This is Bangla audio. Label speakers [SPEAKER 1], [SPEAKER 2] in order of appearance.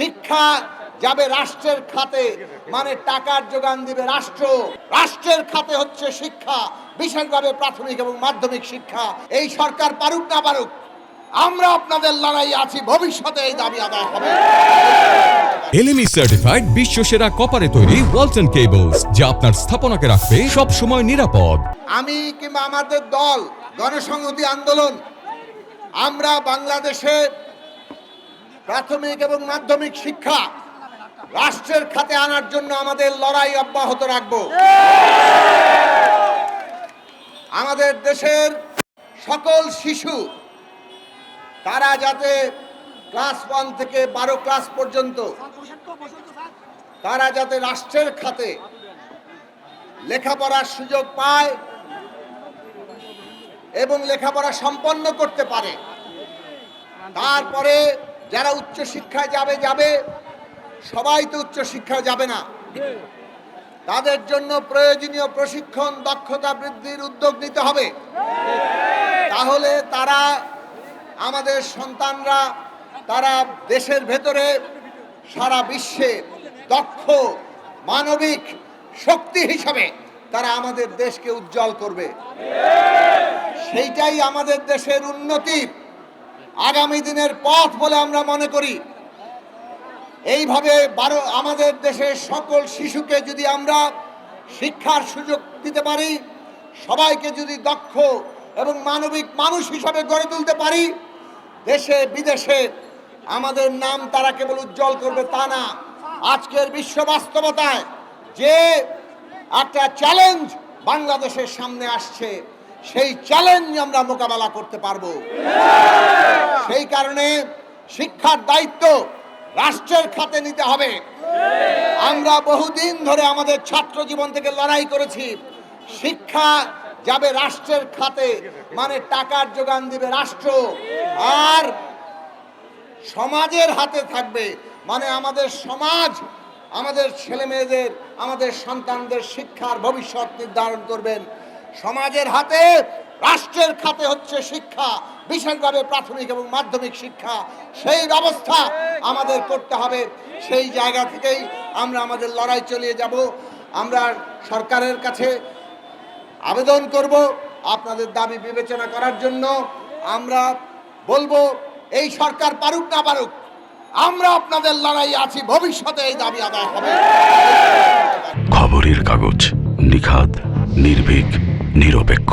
[SPEAKER 1] শিক্ষা যাবে রাষ্ট্রের খাতে মানে টাকার যোগান দিবে রাষ্ট্র। রাষ্ট্রের খাতে হচ্ছে শিক্ষা বিশেষভাবে প্রাথমিক এবং মাধ্যমিক শিক্ষা। এই সরকার পারুক না পারুক আমরা আপনাদের লড়াই আছি ভবিষ্যতে এই দাবি আদায় হবে।
[SPEAKER 2] এলএমই সার্টিফাইড বিশ্ব সেরা কপারে তৈরি ওয়ালটন কেবলস যা আপনার স্থাপনাকে রাখবে সব সময় নিরাপদ।
[SPEAKER 1] আমি কিংবা আমাদের দল গণসংহতি আন্দোলন আমরা বাংলাদেশে প্রাথমিক এবং মাধ্যমিক শিক্ষা রাষ্ট্রের খাতে আনার জন্য আমাদের লড়াই অব্যাহত রাখব। আমাদের দেশের সকল শিশু, তারা যাতে ক্লাস ওয়ান থেকে বারো ক্লাস পর্যন্ত, তারা যাতে রাষ্ট্রের খাতে লেখাপড়ার সুযোগ পায় এবং লেখাপড়া সম্পন্ন করতে পারে। তারপরে যারা উচ্চ শিক্ষায় যাবে যাবে। সবাই তো উচ্চ শিক্ষায় যাবে না। তাদের জন্য প্রয়োজনীয় প্রশিক্ষণ, দক্ষতা বৃদ্ধির উদ্যোগ নিতে হবে। তাহলে তারা, আমাদের সন্তানরা, তারা দেশের ভেতরে সারা বিশ্বে দক্ষ, মানবিক শক্তি হিসাবে তারা আমাদের দেশকে উজ্জ্বল করবে। সেইটাই আমাদের দেশের উন্নতি। আগামী দিনের পথ বলে আমরা মনে করি। এইভাবে বারো, আমাদের দেশের সকল শিশুকে যদি আমরা শিক্ষার সুযোগ দিতে পারি, সবাইকে যদি দক্ষ এবং মানবিক মানুষ হিসাবে গড়ে তুলতে পারি, দেশে, বিদেশে আমাদের নাম তারা কেবল উজ্জ্বল করবে তা না। আজকের বিশ্ব বাস্তবতায় যে একটা চ্যালেঞ্জ বাংলাদেশের সামনে আসছে, সেই চ্যালেঞ্জ আমরা মোকাবেলা করতে পারব। কারণে শিক্ষার দায়িত্ব রাষ্ট্রের খাতে নিতে হবে। আমরা বহুদিন ধরে আমাদের ছাত্র জীবন থেকে লড়াই করেছি। শিক্ষা যাবে রাষ্ট্রের খাতে মানে টাকার যোগান দিবে রাষ্ট্র। আর সমাজের হাতে থাকবে মানে আমাদের সমাজ, আমাদের ছেলে মেয়েদের আমাদের সন্তানদের শিক্ষার ভবিষ্যৎ নির্ধারণ করবেন। সমাজের হাতে রাষ্ট্রের খাতে হচ্ছে শিক্ষা, বিশেষভাবে প্রাথমিক এবং মাধ্যমিক শিক্ষা। সেই ব্যবস্থা আমাদের করতে হবে। সেই জায়গা থেকেই আমরা আমাদের লড়াই চালিয়ে যাব। আমরা সরকারের কাছে আবেদন করব আপনাদের দাবি বিবেচনা করার জন্য। আমরা বলব, এই সরকার পারুক না পারুক, আমরা আপনাদের লড়াই আছি। ভবিষ্যতে এই দাবি আদায় হবে।
[SPEAKER 3] খবরের কাগজ নিখাদ, নির্ভীক, নিরপেক্ষ।